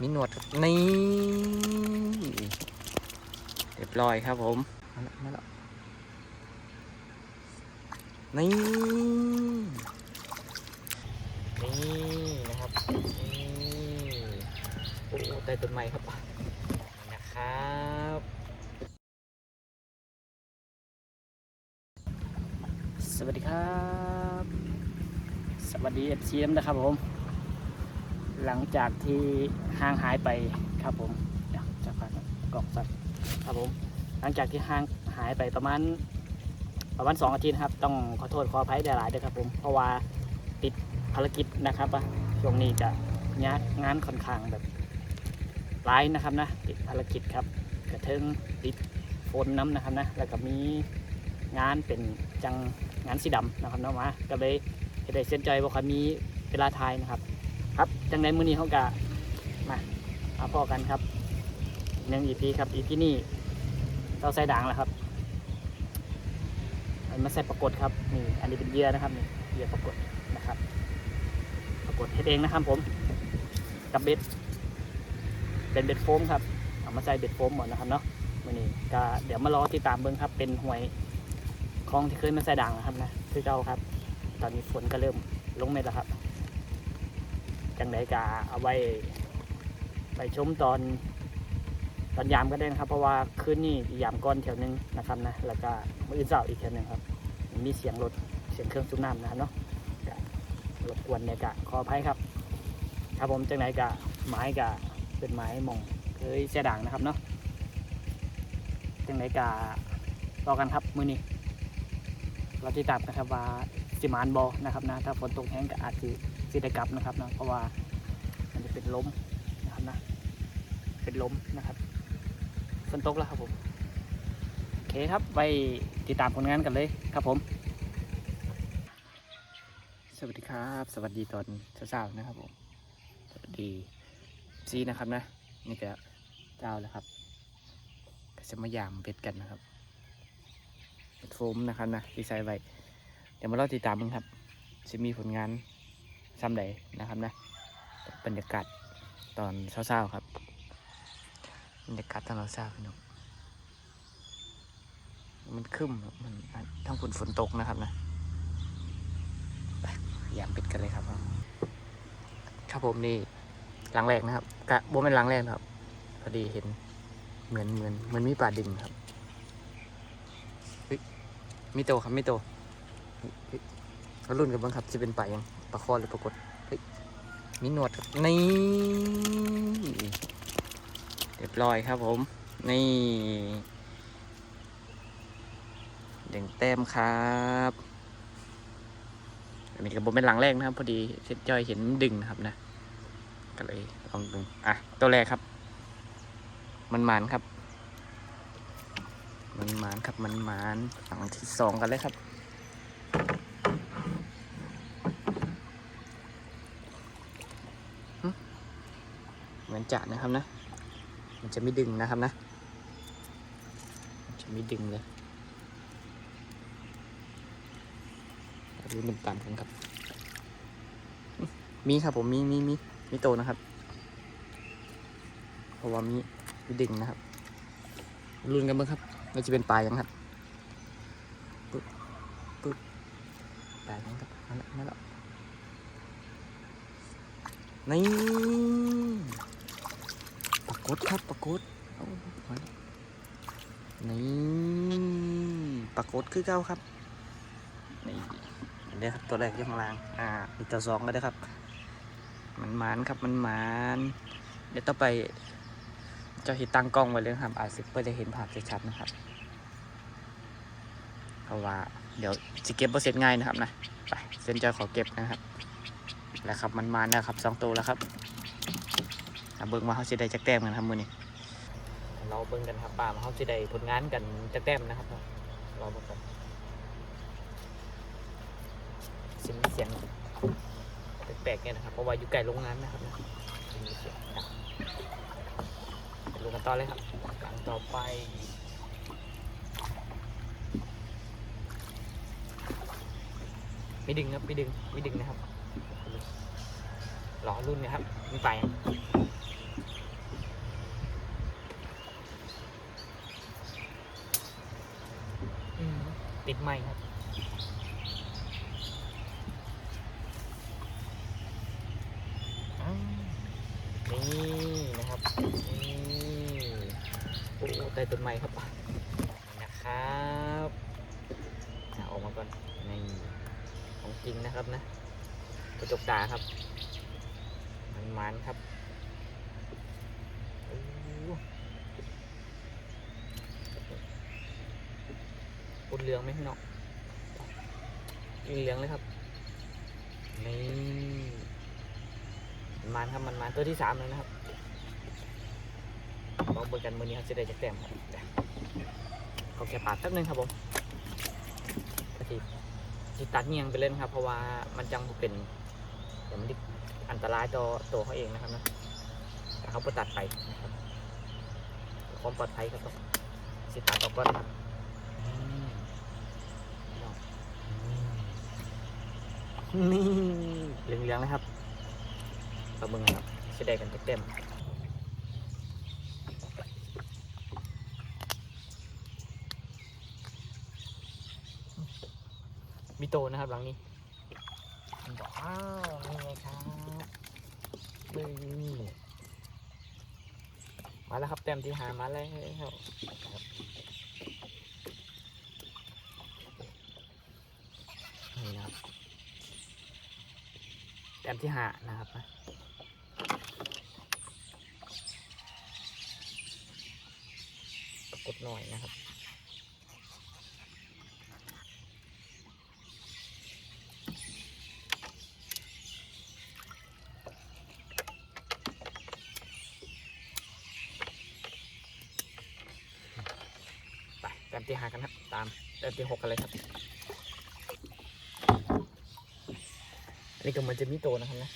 มีหนวดครับนี่เรียบร้อยครับผมมาแล้วมาแล้วนี่ นี่นะครับนี่โอ้ใต้ต้นไม้ครับนี่นะครับสวัสดีครับ สวัสดีเอฟซีเอ็มนะครับผม หลังจากที่ห่างหายไปครับผมเดี๋ยวจะพากล่องสัตว์ครับผม หลังจากที่ห่างหายไปประมาณประมาณสองอาทิตย์ครับ ต้องขอโทษขออภัยหลายด้วยครับผม เพราะว่าติดภารกิจนะครับช่วงนี้จะงานงานค่อนข้างแบบหลายนะครับนะติดภารกิจครับกระเทิงติดฝนน้ำนะครับนะแล้วก็มีงานเป็นจังงานสีดำนะครับเนาะมาก็เลยเฮ็ดได้เส้นใจว่าเขามีเวลาทายนะครับ ครับ จังในมือนี้เขากะมามาพ่อกันครับหนึ่งอีพีครับ อีพีนี้เราใส่ด่างแล้วครับอันมาใส่ปรากฏครับนี่อันนี้เป็นเหยื่อนะครับนี่เหยื่อปรากฏนะครับ ปรากฏเฮ็ดเองนะครับผม กับเบ็ดเป็นเบ็ดโฟมครับเอามาใส่เบ็ดโฟมหมดนะครับเนาะมือนี้ก็เดี๋ยวมารอติดตามเบิ้งครับ เป็นหวยคลองที่เคยมาใส่ด่างนะครับนะคือเก่าครับ ตอนนี้ฝนก็เริ่มลงเม็ดแล้วครับ จังไดกะเอาไว้ ไปชมตอนตอนยามก็ได้นะครับ เพราะว่าคืนนี้ยามก้อนแถวหนึงนะครับนะแล้วก็มืออื่นเสาร์อีกแถวหนึงครับ มีเสียงรถเสียงเครื่องสูบน้ำนะครับเนาะรบกวนเนี่ยกะขออภัยครับ ครับผมจังไหนกะไม้กะเป็นไม้มองเคยเสียด่างนะครับเนาะจังไหนกะต่อกันครับมือนี้เราติดตามนะครับว่าสิมานบอนะครับนะถ้าฝนตกแห้งก็อาจจะ สิได้กลับนะครับนะเพราะว่ามันจะเป็นล้มนะครับนะเป็นล้มนะครับฝนตกแล้วครับผมโอเคครับไปติดตามผลงานกันเลยครับผม สวัสดีครับ สวัสดีตอนเช้าๆนะครับผมสวัสดีซีนะครับนะนี่ก็เจ้าแล้วครับก็จะมายามเป็ดกันนะครับเป็ดโฟมนะครับนะที่ใส่ไว้เดี๋ยวมารอติดตามมึงครับจะมีผลงาน ซ้ำใดนะครับนะบรรยากาศตอนเช้าๆครับบรรยากาศตอนเช้าพี่น้องมันคึ้มมันทั้งฝนฝนตกนะครับนะยามปิดกันเลยครับ ครับผมนี่หลังแรกนะครับกะโบเป็นหลังแรกครับพอดีเห็นเหมือนเหมือนเหมือนมีป่าดินครับเฮ้ยมีโตครับมีโตเฮ้ยเฮ้ยเรารุ่นกันบ้างครับจะเป็นป่ายัง ปลาคอหรือปลากดเฮ้ยมีหนวดครับนี่เรียบร้อยครับผม นี่เด่งแต้มครับอันนี้กับผมเป็นหลังแรกนะครับ พอดีเซ็ตจอยเห็นดึงนะครับนะ ก็เลยลองดูอะ ตัวแรกครับ มันหมานครับ มันหมานครับมันหมานหลังที่สองกันเลยครับ เหมือนจะนะครับนะ มันจะไม่ดึงนะครับนะ มันจะไม่ดึงเลยดูมันต่ำกันครับ มีครับผมมีมีมีมีโตนะครับเพราะว่ามีมีดึงนะครับรุนกันบ้างครับว่าจะเป็นปลายังครับปึ๊บปึ๊บปลายังครับมาแล้วมาแล้วนี่ปรากฏครับปรากฏเอามาแล้วนี่ปรากฏ คือเก้าครับนี่เดี๋ยวครับตัวแรกอยังล่างอ่าอีกตัวสองก็ได้ครับ มันหมานครับมันหมานเดี๋ยวต่อไปเจะเห็นตั้งกล้องไว้เลยครับอาจจะเพื่อจะเห็นภาพชัดๆนะครับเพราะว่าเดี๋ยวจะเก็บเปอร์เซ็นต์ง่ายนะครับนะไปเส้นจอยขอเก็บนะครับ แล้วครับมันมาแล้วครับสองตัวแล้วครับอะเบิ่งมาเขาจะได้จักแต้มกันครับมือนี้เราเบิ่งกันครับป่ามาเขาจะได้ผลงานกันจักแต้มนะครับเราเบิ่งกันียงแปลกๆเนี่ยนะครับเพราะว่าอยู่ไกลโรงงานนะครับมีเสียงดูกันต่อเลยครับหลังต่อไปไม่ดึงครับไม่ดึงไม่ดึงนะครับหล่อรุ่นนะครับมีไฟติดไหมครับ นี่นะครับนี่โอ้ใต้ต้นไม้ครับนี่นะครับอออกมาก่อนนี่ของจริงนะครับนะกระจกตาครับ มันมันครับโอ้ปุดเหลืองไหมพี่น้องกินเหลืองเลยครับ นี่ มันครับมันมันตัวที่สามเลยนะครับลองเบิกกันมือนี้ครับจะได้จากแต้มครับเขาแค่ปาดแป๊บนึงครับผมกะทิที่ตัดเงียงไปเล่นครับ เพราะว่ามันจังเป็นเดี๋ยวมันดิอันตรายต่อตัวเขาเองนะครับนะแต่เขาไปตัดไปนะครับความปลอดภัยครับผมสิตัดออกก่อนครับนี่เหลืองๆนะครับ เราเบิ่งครับจะได้กันเต็มมีโตนะครับหลังนี้ว้าวนี่ไงครับบึ้งมาแล้วครับเต็มที่หามาแล้วนี่นะครับเต็มที่หานะครับนะกด หน่อยนะครับ ไปแต้มที่หากันครับ ตามแต้มที่หกกันเลยครับ อันนี้ก็มือนจะมีโตนะครับนะ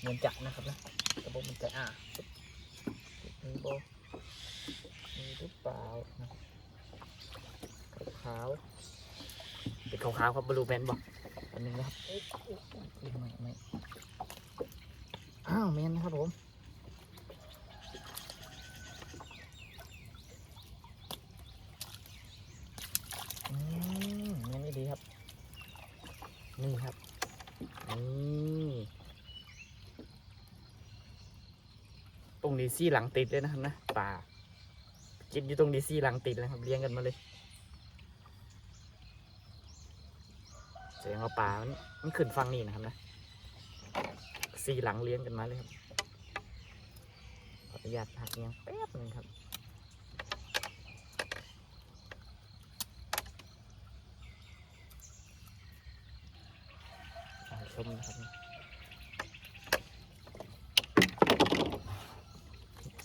เหมือนจักนะครับนะกระบอกมันจะอ่ามีโบ มีหรือเปล่านะขาวๆเป็นขาวๆครับบลูแมนบอกอันหนึงนะครับเอ๊ะเอ๊ะเอ๊ะไม่ไม่อ้าวแมนนะครับผมอืมยังไม่ดีครับ นี่ครับ นี่ตรงนี้ซี่หลังติดเลยนะครับนะป่า กินอยู่ตรงนี้ซี่หลังติดเลยครับเลี้ยงกันมาเลยแสดงว่าป่ามันมันขึ้นฟังนี่นะครับนะซี่หลังเลี้ยงกันมาเลยครับขออนุญาตหักเงี้ยแป๊บหนึงครับชมนะครั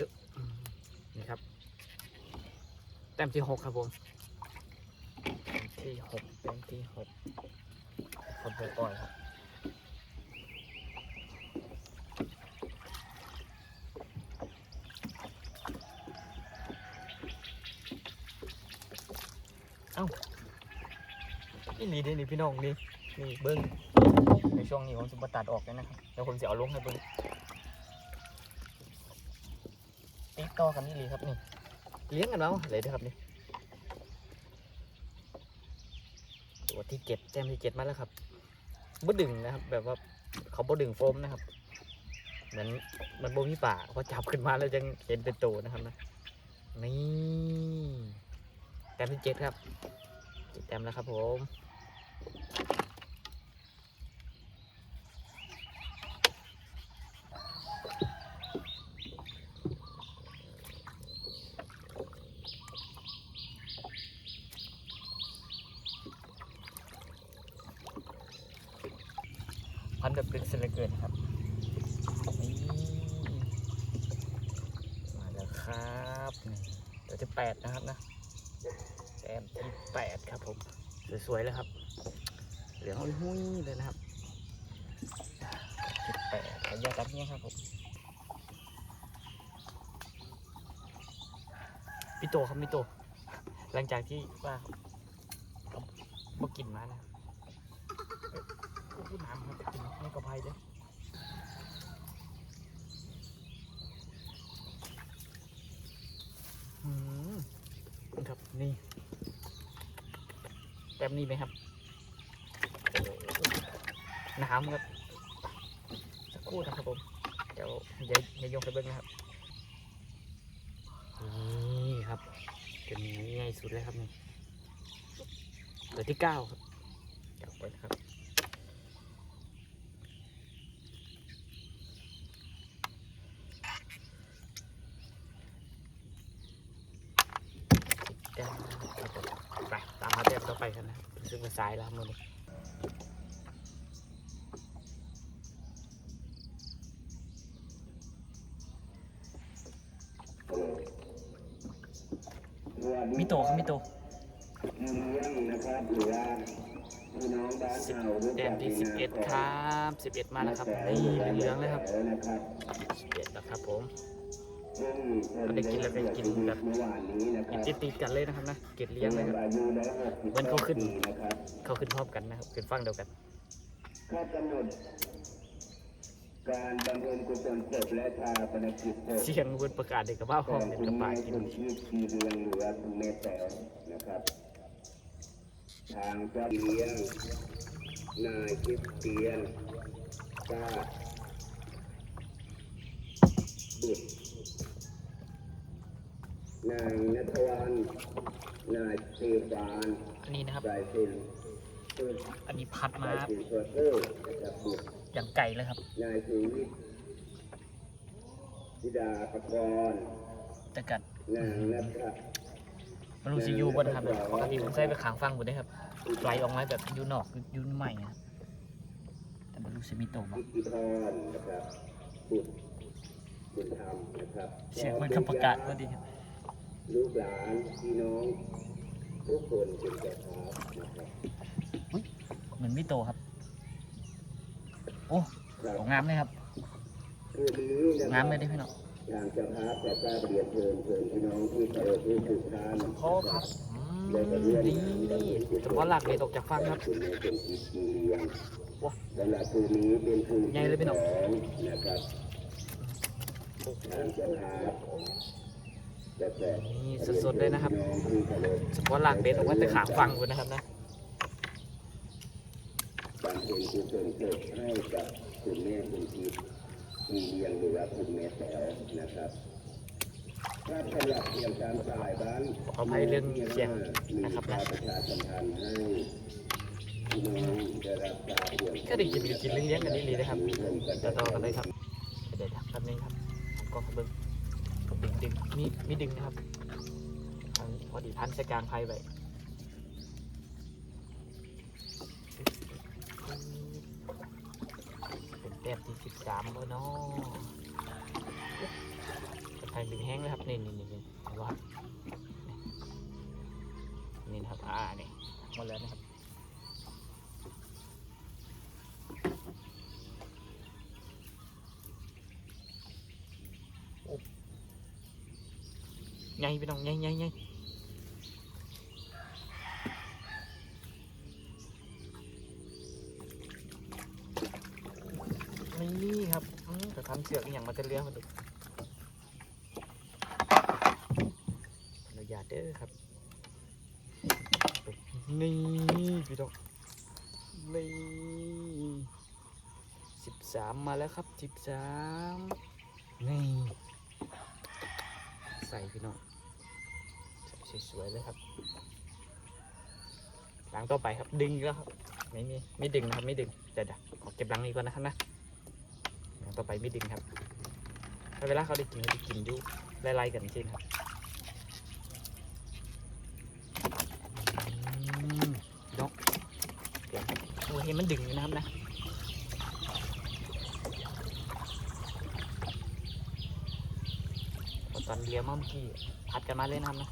บอืมนี่ครับ แต้มที่หกครับผมแต้มที่หกแต้มที่หกคนไปปล่อยครับเอ้านี่นี่เด้นี่พี่น้องนี่นี่เบิ้งในช่วงนี้ผมจะมาตัดออกแล้วนะครับเดี๋ยวผมจะเอาลงให้เบิ่งติดต่อกันนี่เลยครับนี่ เลี้ยงกันแล้วเลยนะครับนี่ตัวที่เจ็ดแจมที่เจ็ดมาแล้วครับบ่ดึงนะครับ แบบว่าเขาบ่ดึงโฟมนะครับ เหมือนมันโบมีป่าพอจับขึ้นมาแล้วยังเห็นเป็นตัวนะครับนะนี่แต้มที่เจ็ดครับเจ็ดแต้มแล้วครับผม พันแบบลึกเสียเหลือเกินครับ นี่ มาแล้วครับนี่ตัวที่แปดนะครับนะ แต้มที่แปดครับผม สวยๆเลยครับ เหลืองหุ้ยๆเลยนะครับที่แปดขยะตัดเนี่ยครับผมพี่โตครับพี่โต หลังจากที่ว่าเขาบ่กินมานะครับโอ้น้ำครับกินไม่กระเพายเลยอืม ครับนี่แต้มนี้ไหมครับน้ำครับสักครู่นะครับผมเดี๋ยวเดี๋ยวเดี๋ยวยกไปเบิ้งนะครับนี่ครับเป็นง่ายสุดเลยครับนี่เหลือที่เก้าครับเดี๋ยวไปนะครับ เดี๋ยวครับผมไปตามมาเต็มต่อ ไปกันนะซึ่งเป็นสายแล้วมือนี้มิโตะครับมิโตะสิบแดนที่สิบเอ็ดครับสิบเอ็ดมาแล้วครับนี่เหลืองเลยครับสิบเอ็ดแล้วครับผม ก็ได้กินแล้วก็กินแบบติดติดๆกันเลยนะครับนะเกล็ดเลี้ยงเลยครับเหมือนเขาขึ้นเขาขึ้นพร้อมกันนะครับขึ้นฟังเดียวกันข้อกำหนดการบำเพ็ญกุศลศพและชาปนกิจศพเสียงวุนประกาศเด็กกับบ้าห้องเด็กกับป่ากินคุณชื่อชีเรืองเหลือคุณเมตแตวนะครับ ทางเจ้าเลี้ยงนายคริสเตียนป้าบุตร นางนัทวันนายเทฟานอันนี้นะครับสายสินอันนี้พัดมาสายสินเฟอร์เตอร์นะครับบุตรอย่างไก่เลยครับ นายชีวิตธิดาปกรณ์แต่กัดนางนัทมันรู้สิอยูบนครับแบบปกติผมใส่ไปขางฟังบนได้ครับไหลออกมาแบบอยูนอกอยูใหม่นะครับแต่มันรู้สิมีโตมาอิทธิพรนะครับบุตรบุญธรรมนะครับเสียงมันคำประกาศว่าดีครับ ลูกหลานพี่น้อง ทุกคนเป็นเจ้าภาพนะครับเหมือนมีโตครับ โอ้ครับโหงามเลยครับคืนนี้นะคงารัมบเลยได้พี่น้องทางเจ้าภาพขอกราบเรียนเชิญเชิญพี่น้องที่เคารพที่สุดทานพ่อครับอืมนี่เฉพาะหลักเลยตกจากฟังครับ คุณในเป็นจิตมีเลี้ยงว้าสำหรับคืนนี้เป็นคืนใหญ่เลยพี่น้องสองนะครับโอ้โหทางเจ้าภาพจะแจก นี่สดๆเลยนะครับน้องที่เคารพเฉพาะหลักเด็ดออกมาแต่ขางฟังบนนะครับนะบำเพ็ญกุศลศพให้กับคุณแม่คุณทิพย์มีเลี้ยงเหลือคุณแม่แต๋วนะครับถ้าสำหรับเตรียมการจ่ายบ้านขออภัยเรื่องเสียงนะครับนะมีประชาสัมพันธ์ให้พี่น้องได้รับการเยี่ยมก็ได้กินกินเลี้ยงๆกันนี่เลยนะครับจะต่อกันเลยครับเดี๋ยวๆแป๊บนึงครับก็เบิ้งดึง ดึงมีมีดึงนะครับอันพอดีพันใส่กลางไพ่ไว้เป็นแต้มที่สิบสามแล้วเนาะไพ่ดึงแห้งเลยครับนี่นี่นี่นี่เห็นปะครับนี่นะครับอ่านี่หมดแล้วนะครับ ไงพี่น้องไงไงไงนี่ครับอืมจะทำเสือกอย่างมาจะเลี้ยงมาดูอนุญาตเด้อครับ นี่พี่น้องนี่สิบสามมาแล้วครับสิบสามนี่ใส่พี่น้อง สวยๆเลยครับหลังต่อไปครับดึงแล้วครับไม่มีไม่ดึงนะครับไม่ดึงเดี๋ยวๆขอเก็บหลังนี้ก่อนนะครับนะหลังต่อไปไม่ดึงครับถ้าเวลาเขาได้กินเขาจะกินยู่ไล่ๆกันจริงครับอืมดอกเดี๋ยวโอ้เห็นมันดึงอยู่นะครับนะตอนเลี้ยวมาเมื่อกี้พัดกันมาเลยนะครับนะ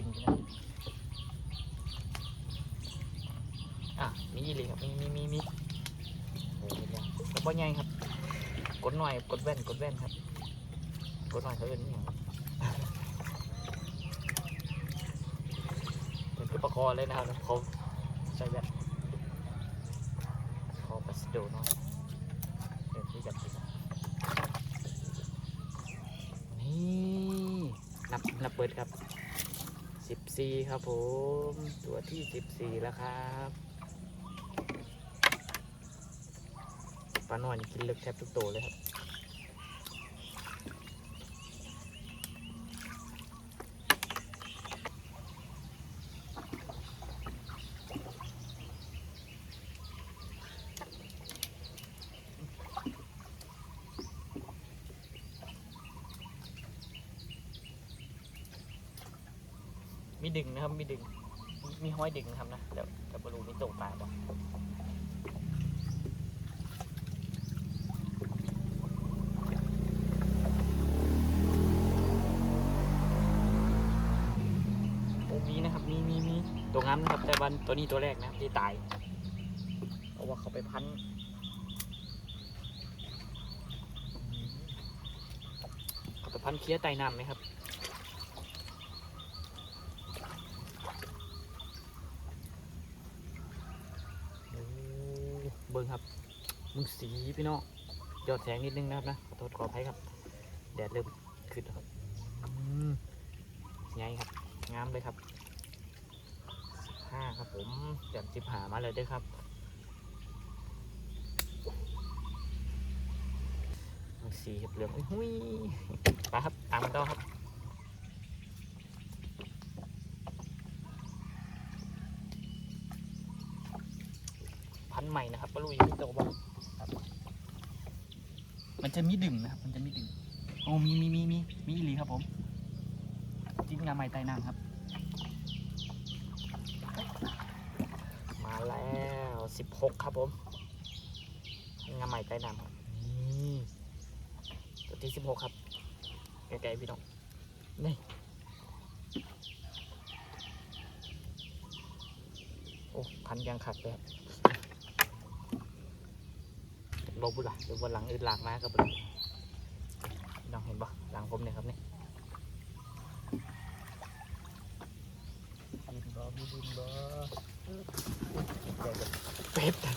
ดึงอยู่นะอะมีอีหลีครับมีมีมีมีเออเห็นแล้วแล้วก็ใหญ่ครับ กดหน่อยกดแว่นกดแว่นครับ กดหน่อยเขาเอินอย่างเป็นคือประคอเลยนะครับเขาใส่แว่นคอปัสโดหน่อยเออที่จับจับนี่นับนับเปิดครับ สี่ครับผม ตัวที่สิบสี่แล้วครับปลาหน่อยนี่กินเลึกแทบทุกตัวเลยครับ มีดึงนะครับ มีดึง มีมีห้ อยดึงนะครับนะเดี๋ยวจะบรูมีตกปลาบ่อมีนะครับมีมีมีตัวงามนะครับ แต่วันตัวนี้ตัวแรกนะที่ตายเพราะว่าเขาไปพันเขาไปพันเคี้ยไตน้ำไหมครับ โอ้เบิ้งครับ มึงสีพี่น้องยอดแสงนิดนึงนะครับนะขอโทษขออภัยครับ แดดเริ่มขึ้นแล้วครับไงครับงามเลยครับห้าครับผมเดี๋ยวจิบหามาเลยด้วยครับมึงสีครับเหลืองหุ้ยไปครับตามมันต่อครับพันใหม่นะครับปลาลูยังไม่โตบ้าง มันจะมีดึงนะครับ มันจะมีดึงโอ้มีมีมีมีมีอีหลีครับผมจิ้งงาใหม่ใต้น้ำครับ มาแล้วสิบหกครับผมงาใหม่ใต้น้ำครับนี่ตัวที่สิบหกครับไกลๆพี่น้องนี่โอ้พันยังขัดเลยครับ บบุละหรือว่าหลังอื่นหลากมากับบุน้องเห็นปะหลังผมเนี่ยครับนี่บินบ่บินบ่เป็ดเป็ดครับ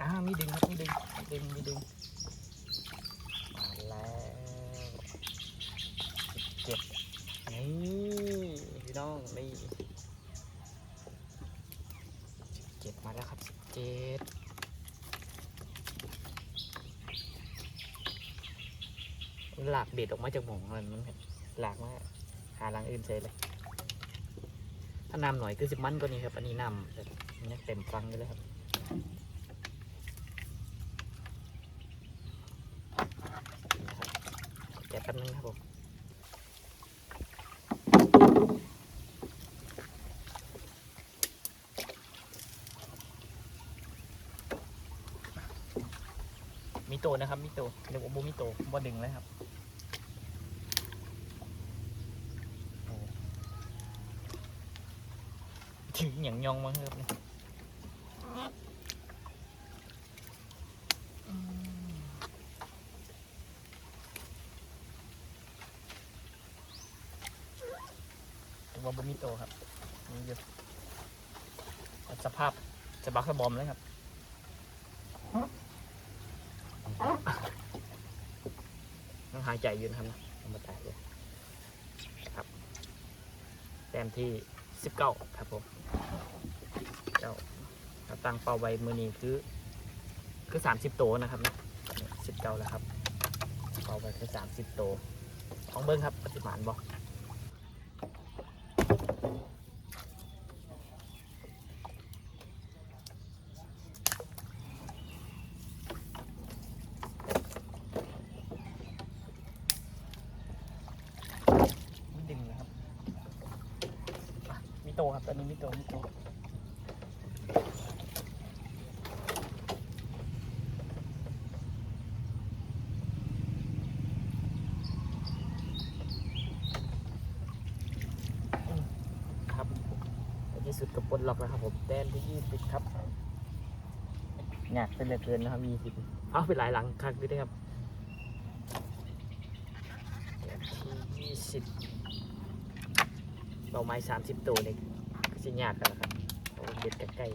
อ่ามีดึงครับมีดึงมีดึงมีดึงมาแล้วเจ็ดนี่พี่น้องนี่เจ็ดมาแล้วครับสิบเจ็ดหลาก เบ็ดออกมาจากหมองมันมันหลากมาหาหลังอื่นเฉยเลย ถ้าน้ำหน่อยคือสิมันก็นี้ครับ อันนี้น้ำแบบยังเต็มฟังเลยครับนี่ครับแกะแป๊บนึงครับผมมีโตนะครับมีโตเดี๋ยวผมบูมีโตบ่ดึงเลยครับ ถึงอย่างยองมั้งครับเนี่ยตัวบะมิโตครับนี่อยู่สภาพจะบักสะบอมเลยครับต้องหายใจยู่นครับนะเอามาแตะเลยครับแต้มที่สิบเก้าครับผม ตั้งเป้าไว้มือนี้คือ คือสามสิบโตวนะครับนะสิบเก้าแล้วครับเป้าไว้คือสามสิบโตวของเบิ้งครับปฏิมานบอกดิ่งนะครับมีโตครับตอนนี้มีโตมีโต ครับในที่สุดก็ป ลดล็อกแล้วครับผมแต้มที่ยี่สิบครับหนักเป็นเหลือเกินนะครับมีสิบเอาไปหลายหลังคักด้วยนะครับแต้มที่ยี่สิบเบาไม้สามสิบตัวเลยก็สิยากกันแล้วครับโอ้เด็ดใกล้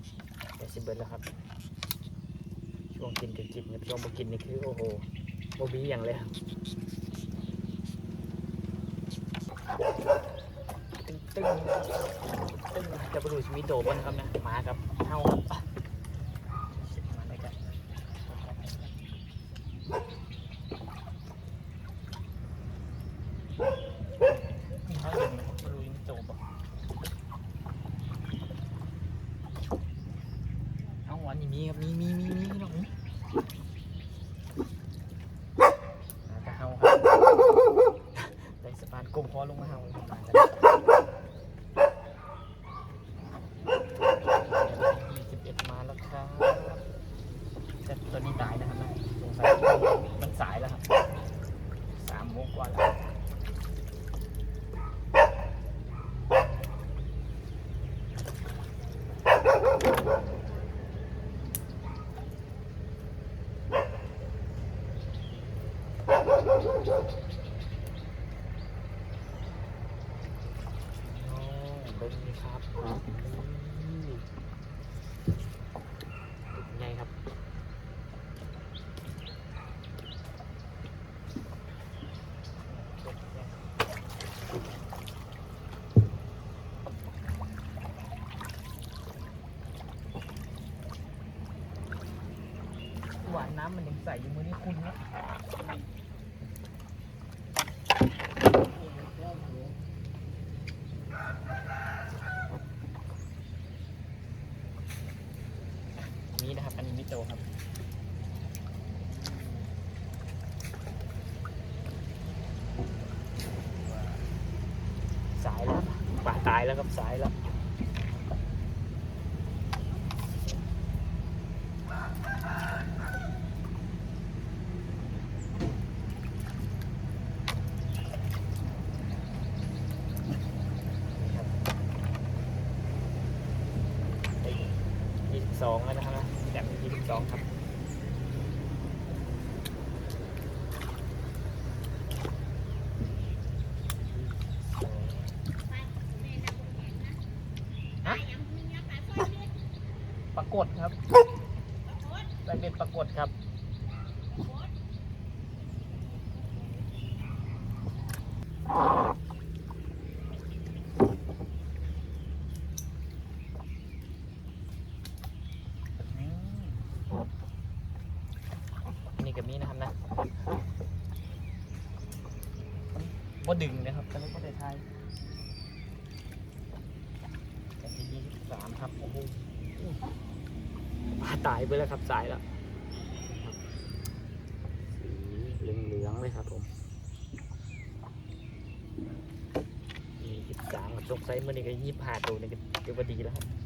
ๆแต่สิบเบิร์ดแล้วครับช่วงกินก็กินครับช่วงบ่กินนี่คือโอ้โหโบบีอย่างเลยครับตึ้งตึ้งตึ้ง จะไปดูสมิโตบนครับนะหมากับเท่าครับมาด้วยกันนี่เขาเดินนะครับมาดูชีวิตโดบอะเอาหวานอย่างนี้ครับมีมีมีมีหรอกนี่หมากระเฮาครับได้สะพานกลมคอลงมาเฮาเลยครับหมากัน มีสิบเอ็ดมาแล้วครับแต่ตอนนี้ตายนะครับนะสงสัยมันสายแล้วครับสามโมงกว่าแล้วโอ้เบิ้งนี่ครับอืมเป็นไงครับ หวานน้ำมันยัง ใสอยู่มือนี่คุณนะนี่นะครับ อันนี้มิโตะครับสายแล้วป่าตายแล้วครับสายแล้ว ยี่สิบสองแล้วนะครับนะแบบยี่สิบสองครับ ปรากฏครับใส่เป็นปรากฏครับ นี่กับมีนะครับนะว่าดึงนะครับแต่ไม่ก็ได้ทายแต่ที่ยี่สิบสามครับโอ้โหมาตายไปแล้วครับสายแล้วสีเหลืองๆเลยครับผมยี่สิบสามกับตกไซส์มันนี่ก็ยี่สิบห้าตัวนี่ก็ถือว่าดีแล้วครับ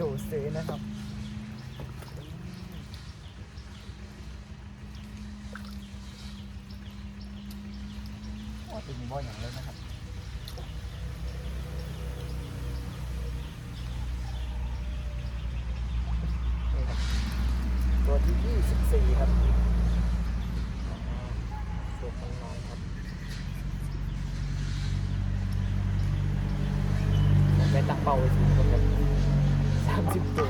จู่ซื้อนะครับ โอ้ติงบอลอย่างเลยนะครับ นี่ครับตัวที่ 24 ครับตัวของน้องครับผมได้ตั้งเป้าไว้สูงครับสามสิบตัว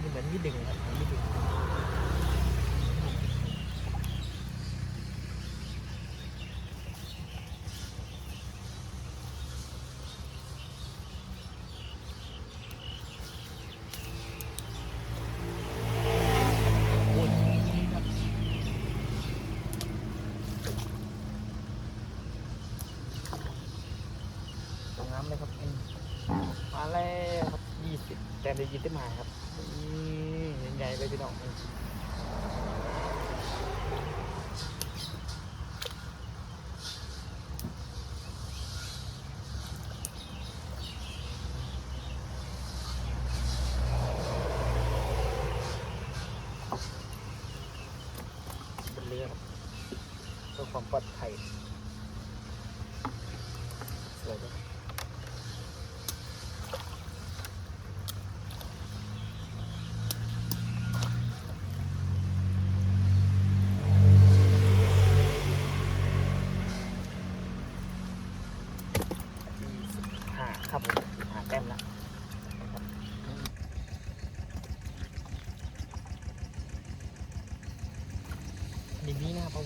นี่เหมือนมีดึงครับมีดึงอุ่นครับตรงน้ำเลยครับอืมมาแล้วครับยี่ สิบแต่ได้ยินได้มาครับนี่ใหญ่เลยพี่น้อง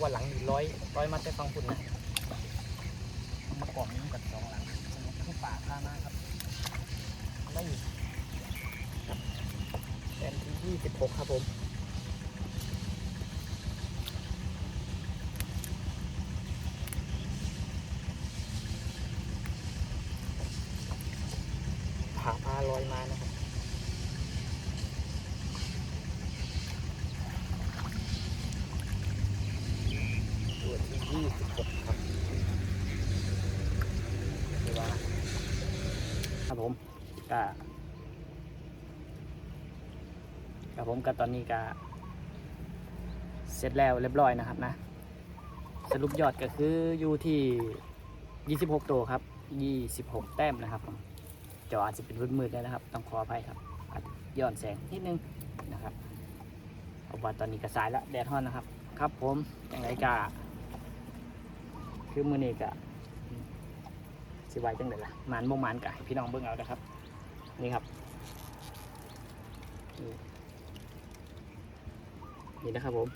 วันหลังหนึ่งร้อยร้อยมัดได้ฟังคุณนะ ครับผมก็ตอนนี้ก็เสร็จแล้วเรียบร้อยนะครับนะ สรุปยอดก็คืออยู่ที่ 26 ตัวครับ 26 แต้มนะครับผมจออาจจะเป็นมืดๆได้นะครับ ต้องขออภัยครับอาจย้อนแสงนิดนึงนะครับเพราว่าตอนนี้ก็สายแล้วแดดร้อนนะครับ ครับผมอย่างไรก็คือมือนี้กะสิไหวจังเลยล่ะหมันบ่หมันกะพี่น้องเบิ่งเอานะครับ นี่ครับ นี่ นี่นะครับผม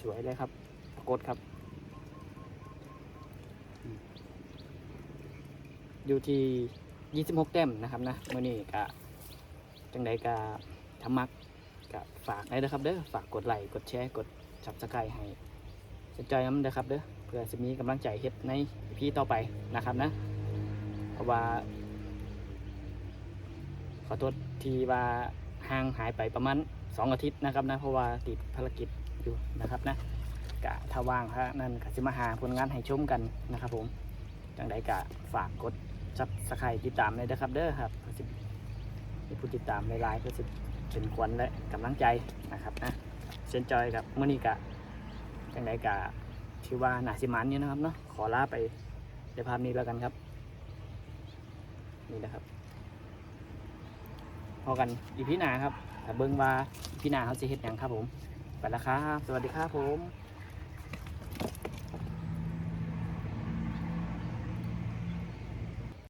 สวยเลยครับปรากฏครับ อยู่ที่ 26 แต้มนะครับนะเมื่อนี้กะจังใดกะทำมักกะฝากได้นะครับเด้อฝากกดไลค์กดแชร์กดสับสกายให้สนใจน้ำนะครับเด้อเพื่อจะมีกำลังใจเฮ็ดในพี่ต่อไปนะครับนะ เพราะว่า ขอโทษทีว่าห่างหายไปประมาณ2อาทิตย์นะครับนะเพราะว่าติดภารกิจอยู่นะครับนะกะถ้าว่างฮะนั่นก็จะมาหาผลงานให้ชมกันนะครับผมจังใดกะฝากกดซับสไครต์ติดตามเลยนะครับเด้อครับเพื่อสิมีผู้ติดตามหลายๆเพื่อสิเป็นขวัญและกำลังใจนะครับนะเซนจอยกับมื่อนี้กะจังไดกะถือว่าหนาสิมันอยู่นะครับเนาะขอลาไปในภาพนี้แล้วกันครับ นี่นะครับ พอกันอีพีหนาครับแต่เบิ้งว่าอีพีหนาเขาจะเฮ็ดหยังครับผมไปแล้วครับ สวัสดีครับผม